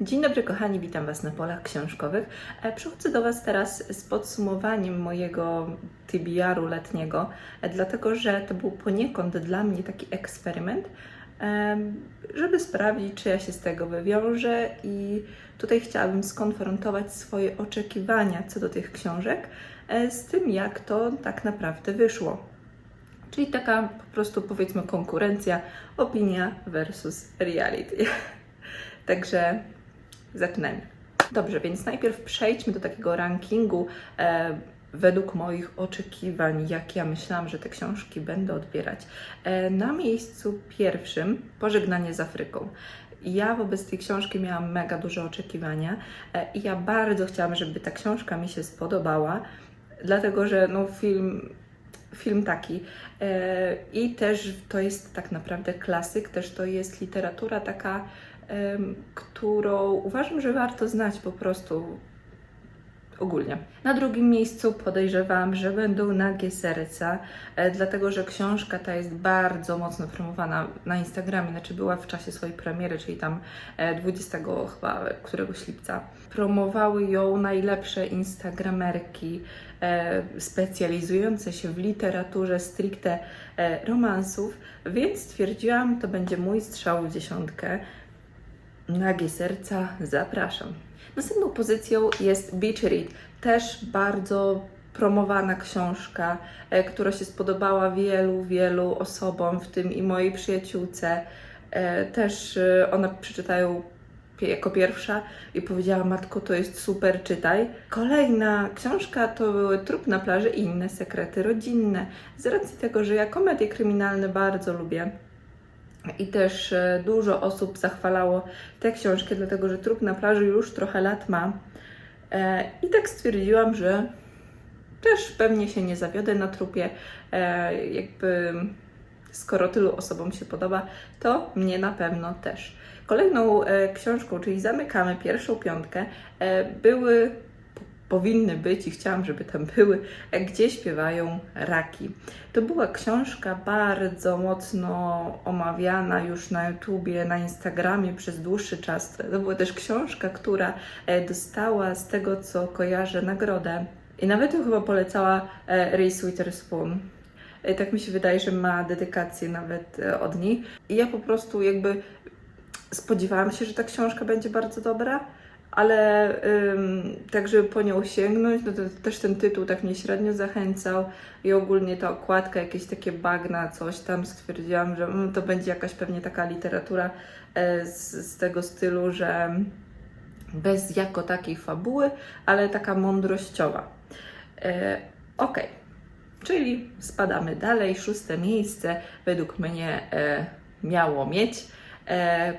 Dzień dobry kochani, witam Was na polach książkowych. E, Przychodzę do Was teraz z podsumowaniem mojego TBR-u letniego, e, dlatego że to był poniekąd dla mnie taki eksperyment, em, żeby sprawdzić, czy ja się z tego wywiążę i tutaj chciałabym skonfrontować swoje oczekiwania co do tych książek e, z tym, jak to tak naprawdę wyszło. Czyli taka po prostu powiedzmy konkurencja, opinia versus reality. Także zaczynajmy. Dobrze, więc najpierw przejdźmy do takiego rankingu e, według moich oczekiwań, jak ja myślałam, że te książki będę odbierać. E, na miejscu pierwszym Pożegnanie z Afryką. Ja wobec tej książki miałam mega duże oczekiwania e, i ja bardzo chciałam, żeby ta książka mi się spodobała, dlatego że no, film film taki. E, I też to jest tak naprawdę klasyk, też to jest literatura taka, którą uważam, że warto znać po prostu ogólnie. Na drugim miejscu podejrzewam, że będą nagie serca, e, dlatego że książka ta jest bardzo mocno promowana na Instagramie, znaczy była w czasie swojej premiery, czyli tam e, 20 chyba któregoś lipca. Promowały ją najlepsze instagramerki e, specjalizujące się w literaturze stricte e, romansów, więc stwierdziłam, to będzie mój strzał w dziesiątkę. Nagie serca, zapraszam. Następną pozycją jest Beach Read, też bardzo promowana książka, e, która się spodobała wielu, wielu osobom, w tym i mojej przyjaciółce. E, Też e, ona przeczytają pie- jako pierwsza i powiedziała: Matko, to jest super, czytaj. Kolejna książka to były Trup na plaży i inne sekrety rodzinne. Z racji tego, że ja komedie kryminalne bardzo lubię, i też e, dużo osób zachwalało tę książkę, dlatego że Trup na plaży już trochę lat ma. E, I tak stwierdziłam, że też pewnie się nie zawiodę na trupie. E, jakby skoro tylu osobom się podoba, to mnie na pewno też. Kolejną książką, czyli zamykamy pierwszą piątkę, były, powinny być i chciałam, żeby tam były, gdzie śpiewają raki. To była książka bardzo mocno omawiana już na YouTubie, na Instagramie przez dłuższy czas. To była też książka, która e, dostała z tego, co kojarzę, nagrodę. I nawet ją chyba polecała Reese Witherspoon. E, Tak mi się wydaje, że ma dedykację nawet e, od niej. I ja po prostu jakby spodziewałam się, że ta książka będzie bardzo dobra, ale ym, tak, żeby po nią sięgnąć, no to też ten tytuł tak mnie średnio zachęcał i ogólnie ta okładka, jakieś takie bagna, coś tam, stwierdziłam, że mm, to będzie jakaś pewnie taka literatura e, z, z tego stylu, że bez jako takiej fabuły, ale taka mądrościowa. E, Okej, czyli spadamy dalej. Szóste miejsce według mnie e, miało mieć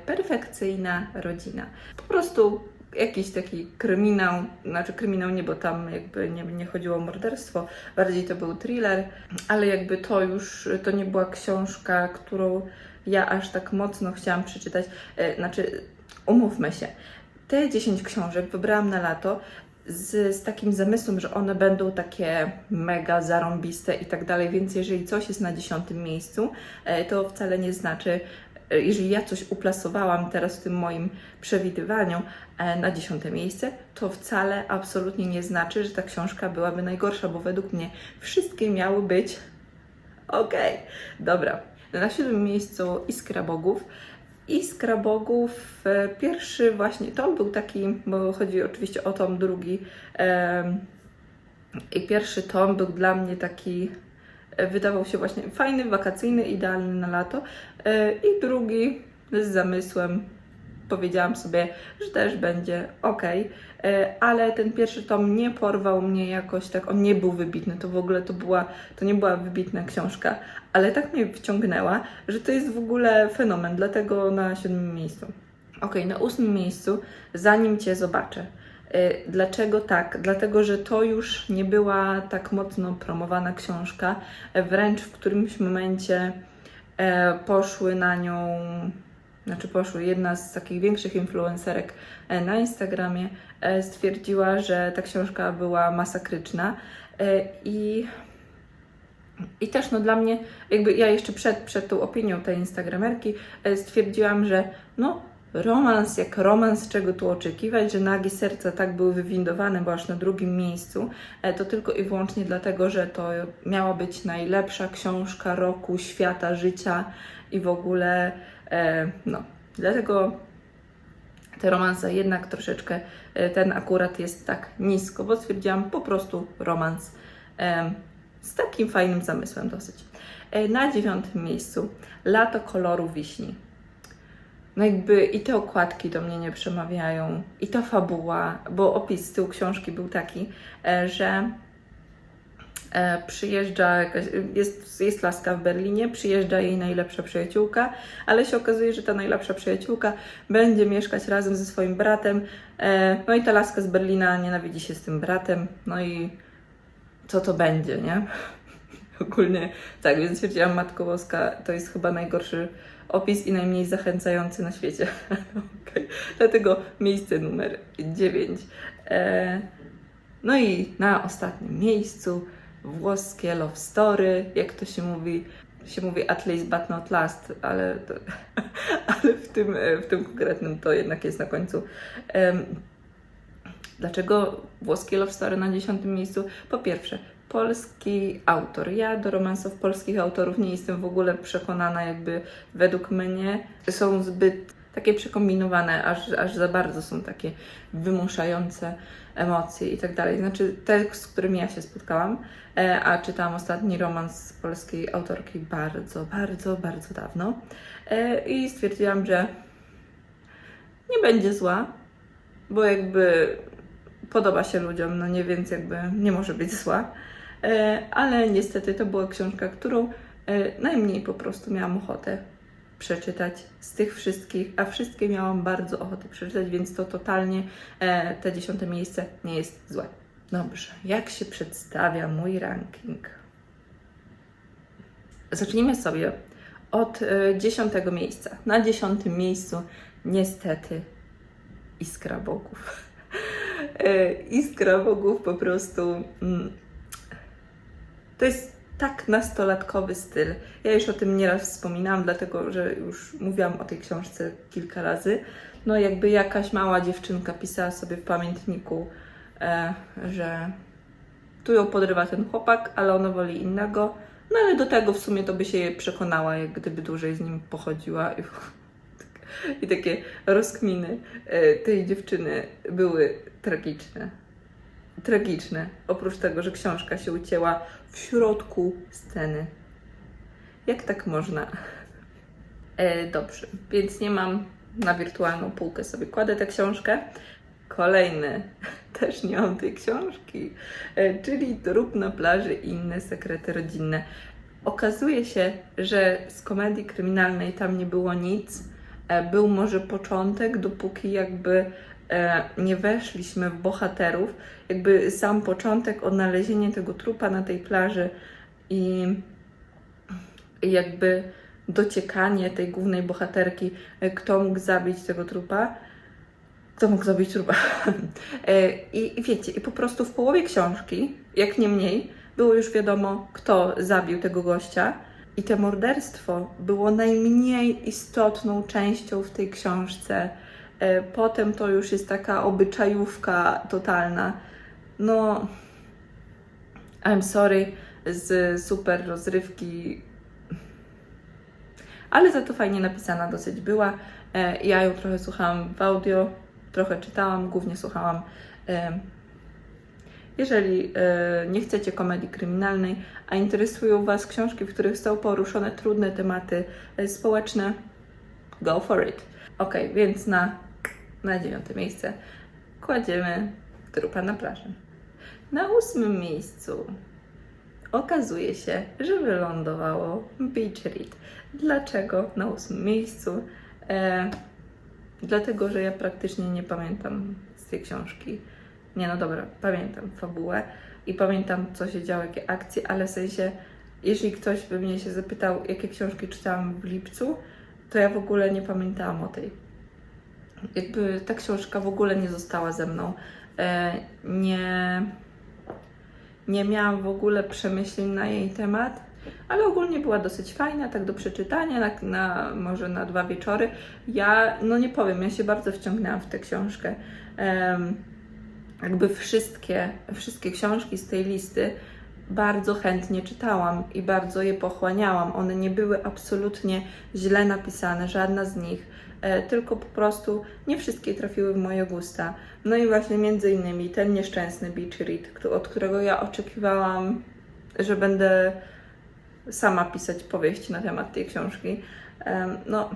perfekcyjna rodzina. Po prostu jakiś taki kryminał, znaczy kryminał nie, bo tam jakby nie, nie chodziło o morderstwo, bardziej to był thriller, ale jakby to już, to nie była książka, którą ja aż tak mocno chciałam przeczytać, e, znaczy umówmy się, te 10 książek wybrałam na lato z, z takim zamysłem, że one będą takie mega zarąbiste i tak dalej, więc jeżeli coś jest na dziesiątym miejscu, e, to wcale nie znaczy, jeżeli ja coś uplasowałam teraz w tym moim przewidywaniu e, na dziesiąte miejsce, to wcale absolutnie nie znaczy, że ta książka byłaby najgorsza, bo według mnie wszystkie miały być okej. Dobra, na siódmym miejscu Iskra Bogów. Iskra Bogów, e, pierwszy właśnie tom był taki, bo chodzi oczywiście o tom drugi. I pierwszy tom był dla mnie taki, e, wydawał się właśnie fajny, wakacyjny, idealny na lato. E, I drugi z zamysłem powiedziałam sobie, że też będzie ok, ale ten pierwszy tom nie porwał mnie jakoś tak, on nie był wybitny, to w ogóle to była, to nie była wybitna książka, ale tak mnie wciągnęła, że to jest w ogóle fenomen, dlatego na siódmym miejscu. Ok, na ósmym miejscu, zanim Cię zobaczę. Y, Dlaczego tak? Dlatego, że to już nie była tak mocno promowana książka, e, wręcz w którymś momencie e, poszły na nią, znaczy poszły, jedna z takich większych influencerek e, na Instagramie stwierdziła, że ta książka była masakryczna i i też no dla mnie, jakby ja jeszcze przed, przed tą opinią tej instagramerki stwierdziłam, że no romans jak romans, czego tu oczekiwać, że Nagi Serca tak były wywindowane, bo aż na drugim miejscu, e, to tylko i wyłącznie dlatego, że to miała być najlepsza książka roku, świata, życia i w ogóle, e, no, dlatego te romanse jednak troszeczkę, e, ten akurat jest tak nisko, bo stwierdziłam po prostu romans z takim fajnym zamysłem dosyć. Na dziewiątym miejscu Lato koloru wiśni. No jakby i te okładki do mnie nie przemawiają, i ta fabuła, bo opis z tyłu książki był taki, e, że e, przyjeżdża jakaś, jest, jest laska w Berlinie, przyjeżdża jej najlepsza przyjaciółka, ale się okazuje, że ta najlepsza przyjaciółka będzie mieszkać razem ze swoim bratem, e, no i ta laska z Berlina nienawidzi się z tym bratem, no i co to będzie, nie? Ogólnie tak, więc stwierdziłam, Matko Boska, to jest chyba najgorszy opis i najmniej zachęcający na świecie. Okej. Dlatego miejsce numer 9. E, no i na ostatnim miejscu włoskie love story, jak to się mówi, się mówi at least but not last, ale, to, ale w, tym, e, w tym konkretnym to jednak jest na końcu. Em, Dlaczego włoskie love story na dziesiątym miejscu? Po pierwsze, polski autor. Ja do romansów polskich autorów nie jestem w ogóle przekonana, jakby według mnie są zbyt takie przekombinowane, aż, aż za bardzo są takie wymuszające emocje i tak dalej. Znaczy te, z którymi ja się spotkałam, e, a czytałam ostatni romans polskiej autorki bardzo, bardzo, bardzo dawno e, i stwierdziłam, że nie będzie zła, bo jakby podoba się ludziom, no nie, więc jakby nie może być zła. E, ale niestety to była książka, którą e, najmniej po prostu miałam ochotę przeczytać z tych wszystkich, a wszystkie miałam bardzo ochotę przeczytać, więc to totalnie e, te dziesiąte miejsce nie jest złe. Dobrze, jak się przedstawia mój ranking? Zacznijmy sobie od dziesiątego miejsca. Na dziesiątym miejscu niestety Iskra Bogów. Iskra Bogów po prostu. Mm, to jest tak nastolatkowy styl. Ja już o tym nieraz wspominałam, dlatego że już mówiłam o tej książce kilka razy. No, jakby jakaś mała dziewczynka pisała sobie w pamiętniku, e, że tu ją podrywa ten chłopak, ale ona woli innego. No ale do tego w sumie to by się przekonała, jak gdyby dłużej z nim pochodziła. I, i takie rozkminy e, tej dziewczyny były tragiczne. Tragiczne. Oprócz tego, że książka się ucięła w środku sceny. Jak tak można? E, dobrze, więc nie mam na wirtualną półkę sobie kładę tę książkę. Kolejny, też nie mam tej książki, e, czyli Trup na plaży i inne sekrety rodzinne. Okazuje się, że z komedii kryminalnej tam nie było nic. E, Był może początek, dopóki jakby nie weszliśmy w bohaterów. Jakby sam początek, odnalezienie tego trupa na tej plaży i jakby dociekanie tej głównej bohaterki, e, kto mógł zabić tego trupa. Kto mógł zabić trupa? E, I wiecie, i po prostu w połowie książki, jak nie mniej, było już wiadomo, kto zabił tego gościa. I to morderstwo było najmniej istotną częścią w tej książce. E, Potem to już jest taka obyczajówka totalna. No, I'm sorry, z super rozrywki ale za to fajnie napisana dosyć była. E, Ja ją trochę słuchałam w audio, trochę czytałam, głównie słuchałam. E, Jeżeli nie chcecie komedii kryminalnej, a interesują Was książki, w których są poruszone trudne tematy społeczne, go for it. Ok, więc na, na dziewiąte miejsce kładziemy trupa na plaży. Na ósmym miejscu okazuje się, że wylądowało Beach Read. Dlaczego na ósmym miejscu? E, dlatego, że ja praktycznie nie pamiętam z tej książki. Nie, no dobra, pamiętam fabułę i pamiętam, co się działo, jakie akcje, ale w sensie, jeśli ktoś by mnie się zapytał, jakie książki czytałam w lipcu, to ja w ogóle nie pamiętałam o tej. Jakby ta książka w ogóle nie została ze mną. E, nie nie miałam w ogóle przemyśleń na jej temat. Ale ogólnie była dosyć fajna, tak do przeczytania, na, na, może na dwa wieczory. Ja, no nie powiem, ja się bardzo wciągnęłam w tę książkę. Jakby wszystkie, wszystkie książki z tej listy bardzo chętnie czytałam i bardzo je pochłaniałam. One nie były absolutnie źle napisane, żadna z nich, tylko po prostu nie wszystkie trafiły w moje gusta. No i właśnie między innymi ten nieszczęsny Beach Read, od którego ja oczekiwałam, że będę sama pisać powieści na temat tej książki. No,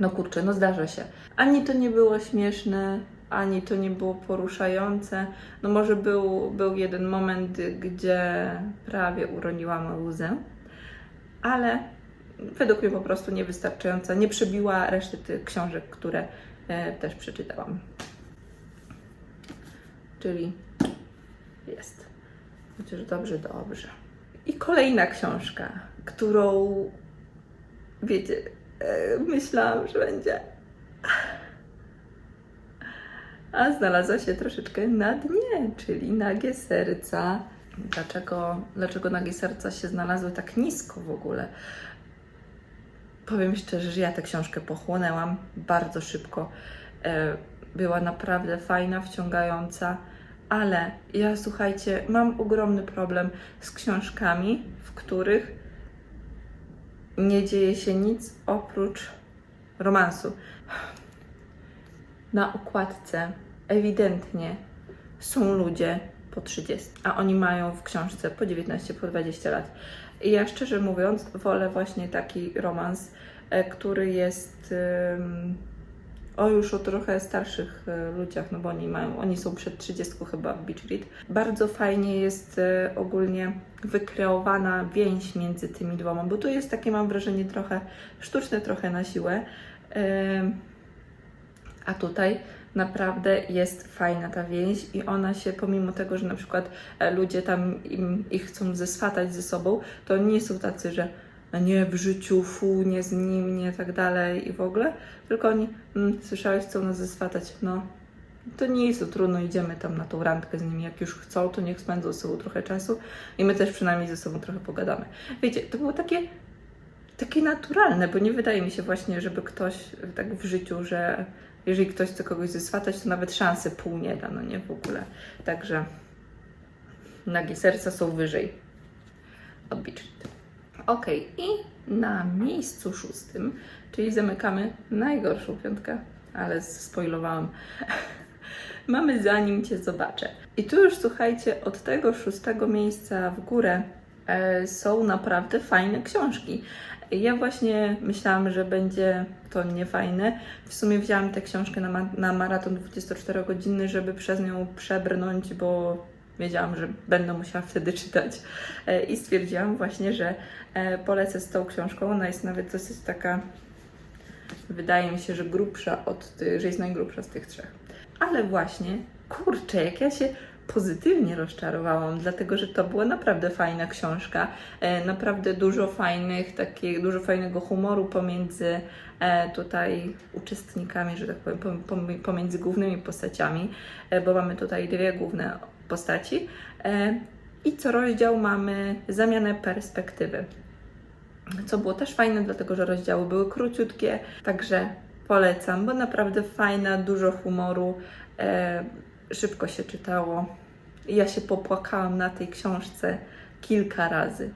no kurczę, no zdarza się. Ani to nie było śmieszne, ani to nie było poruszające. No może był, był jeden moment, gdzie prawie uroniłam łzę, ale według mnie po prostu niewystarczająca. Nie przebiła reszty tych książek, które e, też przeczytałam. Czyli jest. Chociaż dobrze, dobrze. I kolejna książka, którą wiecie, e, myślałam, że będzie. A znalazła się troszeczkę na dnie, czyli nagie serca. Dlaczego, dlaczego nagie serca się znalazły tak nisko w ogóle? Powiem szczerze, że ja tę książkę pochłonęłam bardzo szybko. E, Była naprawdę fajna, wciągająca, ale ja słuchajcie, mam ogromny problem z książkami, w których nie dzieje się nic oprócz romansu. Na okładce ewidentnie są ludzie po 30, a oni mają w książce po 19, po 20 lat. I ja szczerze mówiąc, wolę właśnie taki romans, e, który jest o już o trochę starszych e, ludziach, no bo oni mają, oni są przed 30 chyba w Beach Read. Bardzo fajnie jest e, ogólnie wykreowana więź między tymi dwoma, bo tu jest takie, mam wrażenie, trochę sztuczne, trochę na siłę. A tutaj naprawdę jest fajna ta więź i ona się, pomimo tego, że na przykład e, ludzie tam im, ich chcą zeswatać ze sobą, to nie są tacy, że "A nie w życiu, fu, nie z nim, nie tak dalej i w ogóle, tylko oni, mm, słyszałeś, chcą nas zeswatać, no to nie jest to trudno, idziemy tam na tą randkę z nimi, jak już chcą, to niech spędzą z sobą trochę czasu i my też przynajmniej ze sobą trochę pogadamy. Wiecie, to było takie takie naturalne, bo nie wydaje mi się właśnie, żeby ktoś tak w życiu, że jeżeli ktoś chce kogoś zeswatać, to nawet szansy pół nie da, no nie w ogóle. Także nagie serca są wyżej od Beach Read. Ok, i na miejscu szóstym, czyli zamykamy najgorszą piątkę, ale spoilowałam. Mamy Zanim Cię zobaczę. I tu już słuchajcie, od tego szóstego miejsca w górę są naprawdę fajne książki. Ja właśnie myślałam, że będzie to niefajne. W sumie wzięłam tę książkę na, ma- na maraton 24-godzinny, żeby przez nią przebrnąć, bo wiedziałam, że będę musiała wtedy czytać. E, I stwierdziłam właśnie, że e, polecę z tą książką. Ona jest nawet dosyć taka, wydaje mi się, że grubsza od, ty- że jest najgrubsza z tych trzech. Ale właśnie, kurczę, jak ja się pozytywnie rozczarowałam, dlatego że to była naprawdę fajna książka, e, naprawdę dużo fajnych, takie, dużo fajnego humoru pomiędzy e, tutaj uczestnikami, że tak powiem, pom- pom- pomiędzy głównymi postaciami, e, bo mamy tutaj dwie główne postaci i co rozdział mamy zamianę perspektywy. Co było też fajne, dlatego że rozdziały były króciutkie, także polecam, bo naprawdę fajna, dużo humoru, szybko się czytało. Ja się popłakałam na tej książce kilka razy.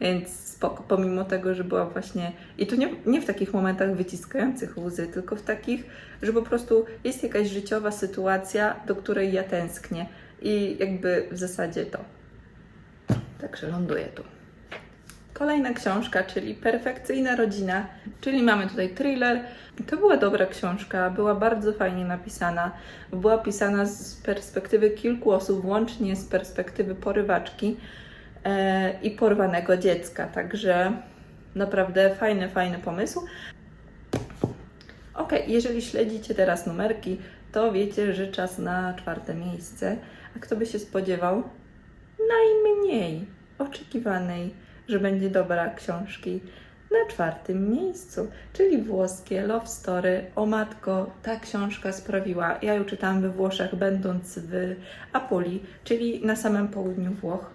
Więc spoko, pomimo tego, że była właśnie. I to nie, nie w takich momentach wyciskających łzy, tylko w takich, że po prostu jest jakaś życiowa sytuacja, do której ja tęsknię. I jakby w zasadzie to. Także ląduję tu. Kolejna książka, czyli Perfekcyjna rodzina, czyli mamy tutaj thriller. To była dobra książka, była bardzo fajnie napisana. Była pisana z perspektywy kilku osób, łącznie z perspektywy porywaczki e, i porwanego dziecka. Także naprawdę fajny, fajny pomysł. Ok, jeżeli śledzicie teraz numerki, to wiecie, że czas na czwarte miejsce. A kto by się spodziewał? Najmniej oczekiwanej, że będzie dobra książki na czwartym miejscu, czyli włoskie Love Story. O matko, ta książka sprawiła. Ja ją czytałam we Włoszech, będąc w Apulii, czyli na samym południu Włoch.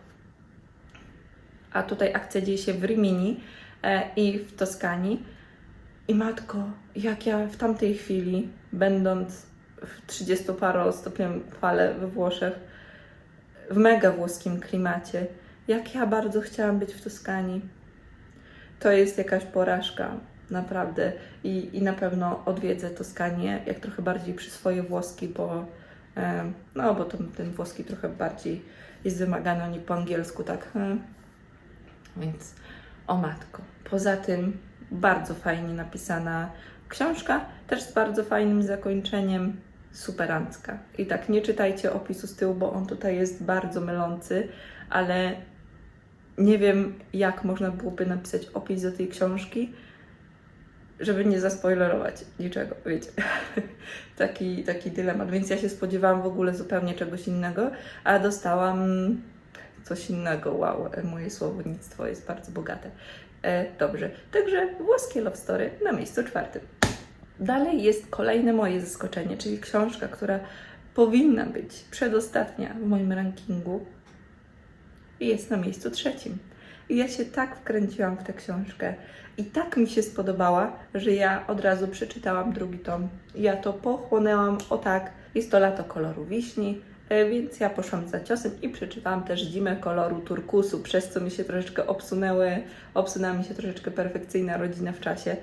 a tutaj akcja dzieje się w Rimini e, i w Toskanii. I matko, jak ja w tamtej chwili, będąc w 30-parostopniowym fale we Włoszech, w mega włoskim klimacie, jak ja bardzo chciałam być w Toskanii. To jest jakaś porażka, naprawdę. I, i na pewno odwiedzę Toskanię, jak trochę bardziej przyswoję włoski, bo, e, no, bo ten, włoski trochę bardziej jest wymagany, nie po angielsku, tak. e. Więc o matko. Poza tym bardzo fajnie napisana książka, też z bardzo fajnym zakończeniem, superancka. I tak nie czytajcie opisu z tyłu, bo on tutaj jest bardzo mylący, ale nie wiem, jak można byłoby napisać opis do tej książki, żeby nie zaspoilerować niczego, wiecie. taki, taki dylemat. Więc ja się spodziewałam w ogóle zupełnie czegoś innego, a dostałam coś innego. Wow, moje słownictwo jest bardzo bogate. E, dobrze, także włoskie love story na miejscu czwartym. Dalej jest kolejne moje zaskoczenie, czyli książka, która powinna być przedostatnia w moim rankingu jest na miejscu trzecim. I ja się tak wkręciłam w tę książkę i tak mi się spodobała, że ja od razu przeczytałam drugi tom. Ja to pochłonęłam o tak. Jest to lato koloru wiśni, e, więc ja poszłam za ciosem i przeczytałam też zimę koloru turkusu, przez co mi się troszeczkę obsunęły, obsunęła mi się troszeczkę perfekcyjna rodzina w czasie,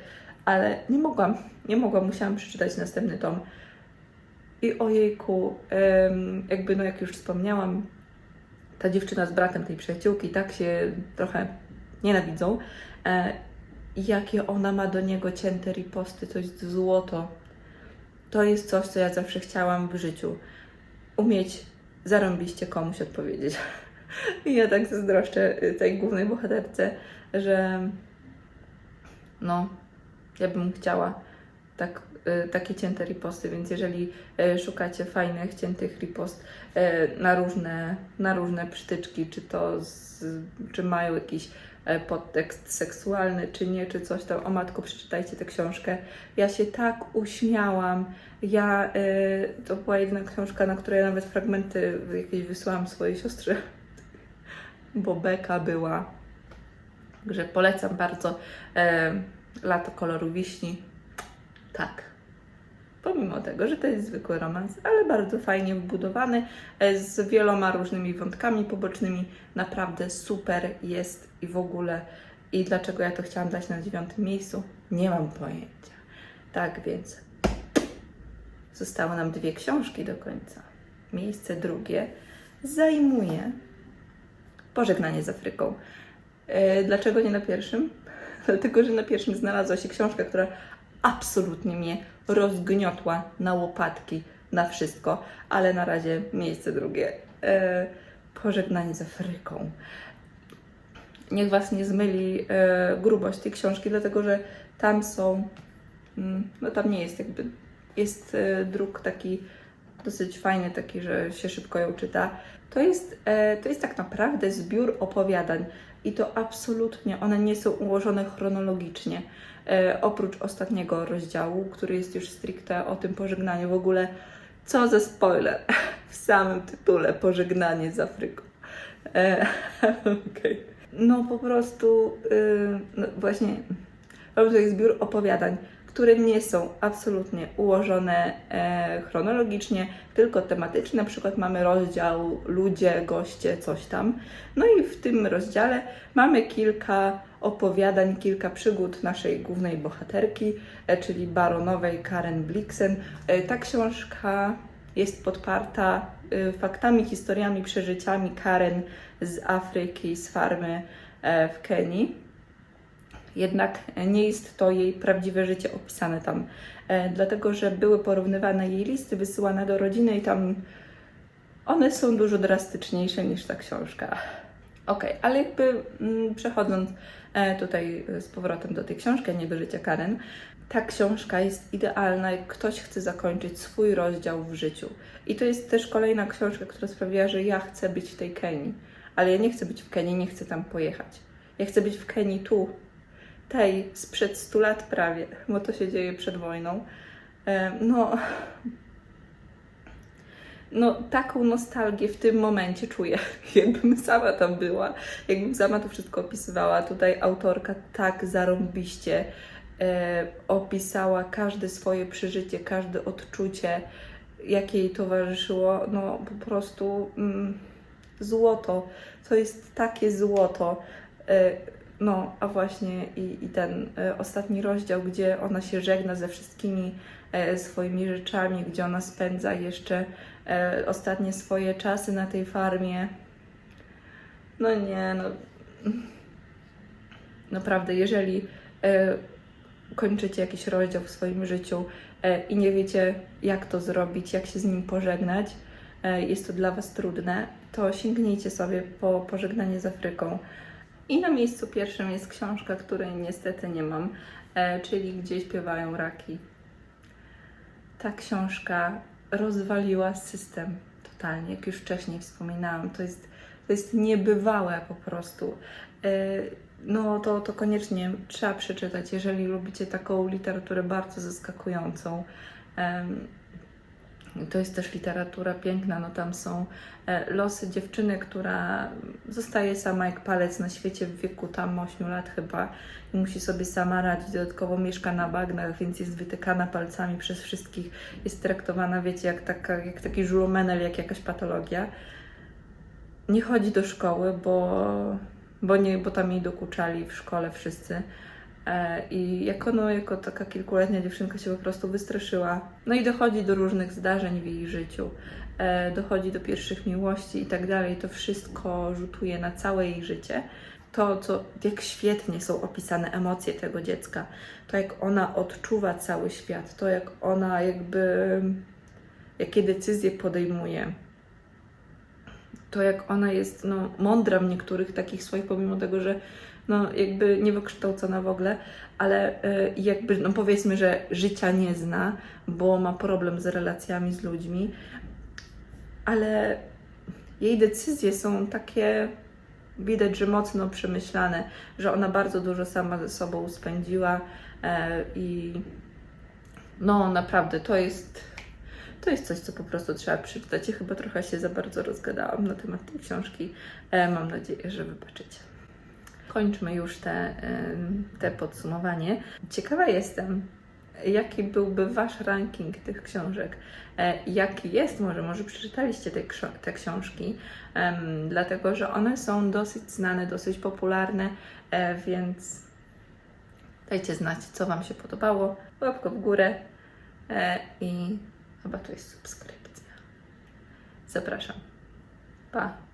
ale nie mogłam, nie mogłam, musiałam przeczytać następny tom. I ojejku, jakby no jak już wspomniałam, ta dziewczyna z bratem tej przyjaciółki tak się trochę nienawidzą. E, jakie ona ma do niego cięte riposty, jest złoto. To jest coś, co ja zawsze chciałam w życiu. Umieć zarąbiście komuś odpowiedzieć. I ja tak zazdroszczę y, tej głównej bohaterce, że no, ja bym chciała tak, takie cięte riposty, więc jeżeli y, szukacie fajnych, ciętych ripost y, na różne, na różne przytyczki, czy to z, czy mają jakiś e, podtekst seksualny, czy nie, czy coś tam, o matko, przeczytajcie tę książkę. Ja się tak uśmiałam. Ja, y, to była jedyna książka, na której nawet fragmenty jakieś wysłałam swojej siostrze, bo beka była. Także polecam bardzo. E, Lato koloru wiśni. Tak. Pomimo tego, że to jest zwykły romans, ale bardzo fajnie wbudowany, e, z wieloma różnymi wątkami pobocznymi. Naprawdę super jest i w ogóle. I dlaczego ja to chciałam dać na dziewiątym miejscu? Nie mam pojęcia. Tak więc zostały nam dwie książki do końca. Miejsce drugie zajmuje Pożegnanie z Afryką. E, Dlaczego nie na pierwszym? Dlatego, że na pierwszym znalazła się książka, która absolutnie mnie rozgniotła na łopatki, na wszystko, ale na razie miejsce drugie. E, pożegnanie z Afryką. Niech Was nie zmyli e, grubość tej książki, dlatego że tam są, mm, no tam nie jest jakby, jest e, druk taki dosyć fajny, taki, że się szybko ją czyta. To jest, e, to jest tak naprawdę zbiór opowiadań i to absolutnie one nie są ułożone chronologicznie. E, oprócz ostatniego rozdziału, który jest już stricte o tym pożegnaniu. W ogóle, co za spoiler w samym tytule Pożegnanie z Afryką. E, okay. No po prostu, y, no właśnie, mamy tutaj zbiór opowiadań, które nie są absolutnie ułożone e, chronologicznie, tylko tematyczne. Na przykład mamy rozdział ludzie, goście, coś tam. No i w tym rozdziale mamy kilka opowiadań, kilka przygód naszej głównej bohaterki, e, czyli baronowej Karen Blixen. E, ta książka jest podparta e, faktami, historiami, przeżyciami Karen z Afryki, z farmy w Kenii jednak nie jest to jej prawdziwe życie opisane tam, dlatego że były porównywane jej listy wysyłane do rodziny i tam one są dużo drastyczniejsze niż ta książka. Ok, ale jakby mm, przechodząc e, tutaj z powrotem do tej książki, nie do życia Karen, ta książka jest idealna, jak ktoś chce zakończyć swój rozdział w życiu. I to jest też kolejna książka, która sprawiła, że ja chcę być w tej Kenii. Ale ja nie chcę być w Kenii, nie chcę tam pojechać. Ja chcę być w Kenii tu, tej sprzed 100 lat prawie, bo to się dzieje przed wojną. E, No, no, taką nostalgię w tym momencie czuję, jakbym sama tam była, jakbym sama to wszystko opisywała. Tutaj autorka tak zarąbiście e, opisała każde swoje przeżycie, każde odczucie, jakie jej towarzyszyło. No, po prostu mm, złoto. To jest takie złoto. E, no, a właśnie i, i ten e, ostatni rozdział, gdzie ona się żegna ze wszystkimi e, swoimi rzeczami, gdzie ona spędza jeszcze ostatnie swoje czasy na tej farmie. No nie, no. Naprawdę, jeżeli e, kończycie jakiś rozdział w swoim życiu e, i nie wiecie, jak to zrobić, jak się z nim pożegnać, e, jest to dla Was trudne, to sięgnijcie sobie po pożegnanie z Afryką. I na miejscu pierwszym jest książka, której niestety nie mam, e, czyli Gdzie śpiewają raki. Ta książka rozwaliła system totalnie, jak już wcześniej wspominałam. To jest, to jest niebywałe po prostu. E, No to, to koniecznie trzeba przeczytać, jeżeli lubicie taką literaturę bardzo zaskakującą. To jest też literatura piękna, no tam są e, losy dziewczyny, która zostaje sama jak palec na świecie w wieku tam 8 lat chyba i musi sobie sama radzić. Dodatkowo mieszka na bagnach, więc jest wytykana palcami przez wszystkich. Jest traktowana, wiecie, jak, taka, jak taki żulomenel, jak jakaś patologia. Nie chodzi do szkoły, bo, bo, nie, bo tam jej dokuczali w szkole wszyscy. E, I jako, no, jako taka kilkuletnia dziewczynka się po prostu wystraszyła. No i dochodzi do różnych zdarzeń w jej życiu. E, Dochodzi do pierwszych miłości i tak dalej. To wszystko rzutuje na całe jej życie. To, co, jak świetnie są opisane emocje tego dziecka, to jak ona odczuwa cały świat, to jak ona jakby, jakie decyzje podejmuje, to jak ona jest no, mądra w niektórych takich swoich, pomimo tego, że no, jakby niewykształcona w ogóle, ale y, jakby, no powiedzmy, że życia nie zna, bo ma problem z relacjami z ludźmi, ale jej decyzje są takie, widać, że mocno przemyślane, że ona bardzo dużo sama ze sobą spędziła e, i no naprawdę to jest to jest coś, co po prostu trzeba przeczytać. Ja chyba trochę się za bardzo rozgadałam na temat tej książki. E, Mam nadzieję, że wybaczycie. Kończmy już te, te podsumowanie. Ciekawa jestem, jaki byłby Wasz ranking tych książek? E, Jaki jest? Może, może przeczytaliście te, te książki, dlatego że one są dosyć znane, dosyć popularne, e, więc dajcie znać, co Wam się podobało. Łapkę w górę e, i chyba tu jest subskrypcja. Zapraszam. Pa!